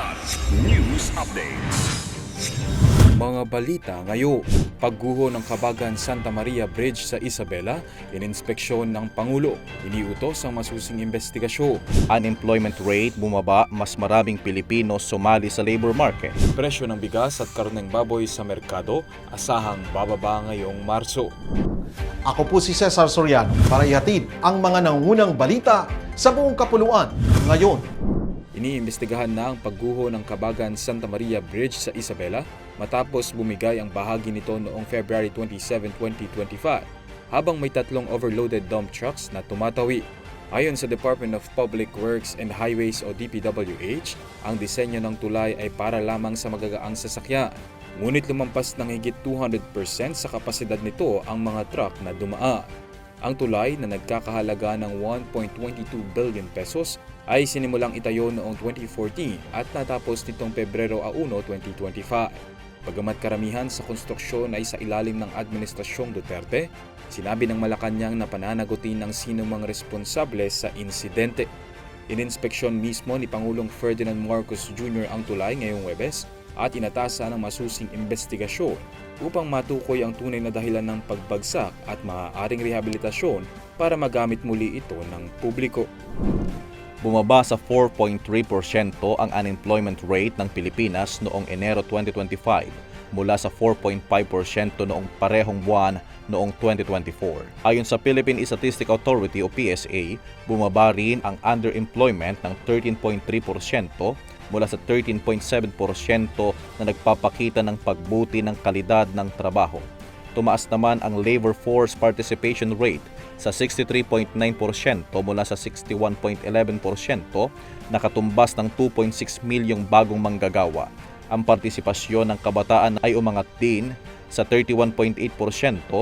Kilat News Updates. Mga balita ngayon, pagguho ng Kabagan Santa Maria Bridge sa Isabela, ininspeksyon ng Pangulo, iniutos ang masusing investigasyon. unemployment rate bumaba, mas maraming Pilipino sumali sa labor market. Presyo ng bigas at karneng baboy sa merkado, asahang bababa ngayong Marso. Ako po si Cesar Soriano para ihatid ang mga nangunang balita sa buong kapuluan ngayon. Iniimbestigahan na ang pagguho ng Kabagan Santa Maria Bridge sa Isabela matapos bumigay ang bahagi nito noong February 27, 2025 habang may tatlong overloaded dump trucks na tumatawi. Ayon sa Department of Public Works and Highways o DPWH, ang disenyo ng tulay ay para lamang sa magagaang sasakyan. Ngunit lumampas ng higit 200% sa kapasidad nito ang mga truck na dumaan. Ang tulay na nagkakahalaga ng 1.22 billion pesos ay sinimulang itayo noong 2014 at natapos nitong Pebrero 1, 2025. Bagamat karamihan sa konstruksyon ay sa ilalim ng Administrasyong Duterte, sinabi ng Malacanang na pananagutin ng sino mang responsable sa insidente. Ininspeksyon mismo ni Pangulong Ferdinand Marcos Jr. ang tulay ngayong Webes at inatasan ng masusing investigasyon upang matukoy ang tunay na dahilan ng pagbagsak at maaaring rehabilitasyon para magamit muli ito ng publiko. Bumaba sa 4.3% ang unemployment rate ng Pilipinas noong Enero 2025 mula sa 4.5% noong parehong buwan noong 2024. Ayon sa Philippine Statistic Authority o PSA, bumaba rin ang underemployment ng 13.3% mula sa 13.7% na nagpapakita ng pagbuti ng kalidad ng trabaho. Tumaas naman ang labor force participation rate sa 63.9% mula sa 61.11% nakatumbas ng 2.6 milyong bagong manggagawa. Ang partisipasyon ng kabataan ay umangat din sa 31.8%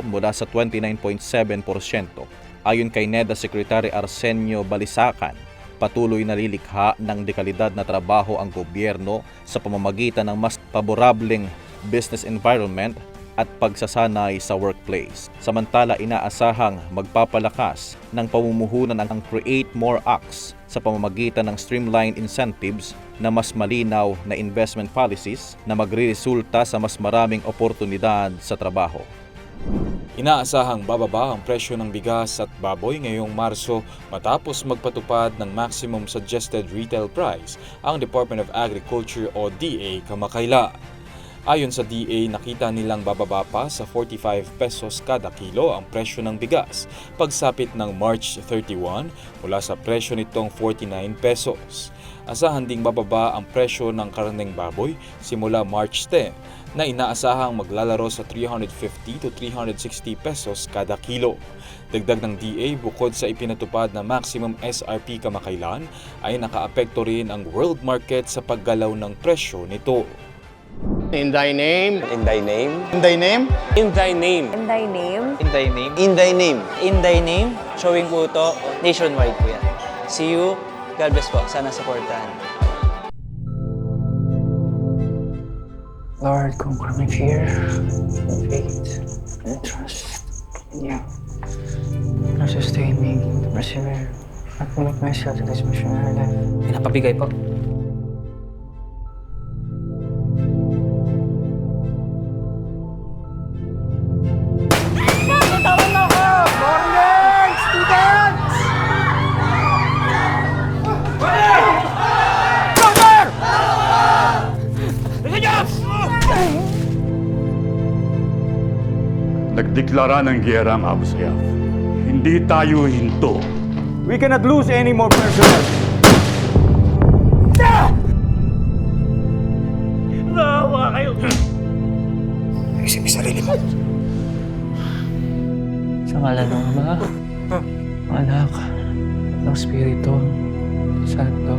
mula sa 29.7%. Ayon kay NEDA Secretary Arsenio Balisacan, patuloy na lilikha ng dekalidad na trabaho ang gobyerno sa pamamagitan ng mas paborableng business environment at pagsasanay sa workplace. Samantala, inaasahang magpapalakas ng pamumuhunan ang Create More Acts sa pamamagitan ng streamlined incentives na mas malinaw na investment policies na magreresulta sa mas maraming oportunidad sa trabaho. Inaasahang bababa ang presyo ng bigas at baboy ngayong Marso matapos magpatupad ng maximum suggested retail price ang Department of Agriculture o DA kamakailan. Ayon sa DA, nakita nilang bababa pa sa 45 pesos kada kilo ang presyo ng bigas pagsapit ng March 31 mula sa presyo nitong 49 pesos. Asahan ding bababa ang presyo ng karneng baboy simula March 10 na inaasahang maglalaro sa 350 to 360 pesos kada kilo. Dagdag ng DA bukod sa ipinatupad na maximum SRP kamakailan ay nakaapekto rin ang world market sa paggalaw ng presyo nito. In thy name. In thy name. In thy name. In thy name. In thy name, In thy name. In thy name. In thy name. Showing po ito nationwide po yan. See you. God bless po. Sana supportahan. Lord, conquer my fear, faith, and trust in you. Lord, sustain me to persevere and commit myself to this missionary life. Pinapabigay po. Nagdeklara ng giyera ang Abu Sayyaf. Hindi tayo hinto. We cannot lose any more personnel. Sa ngala ng Ama, Anak, ng Espiritu, Santo.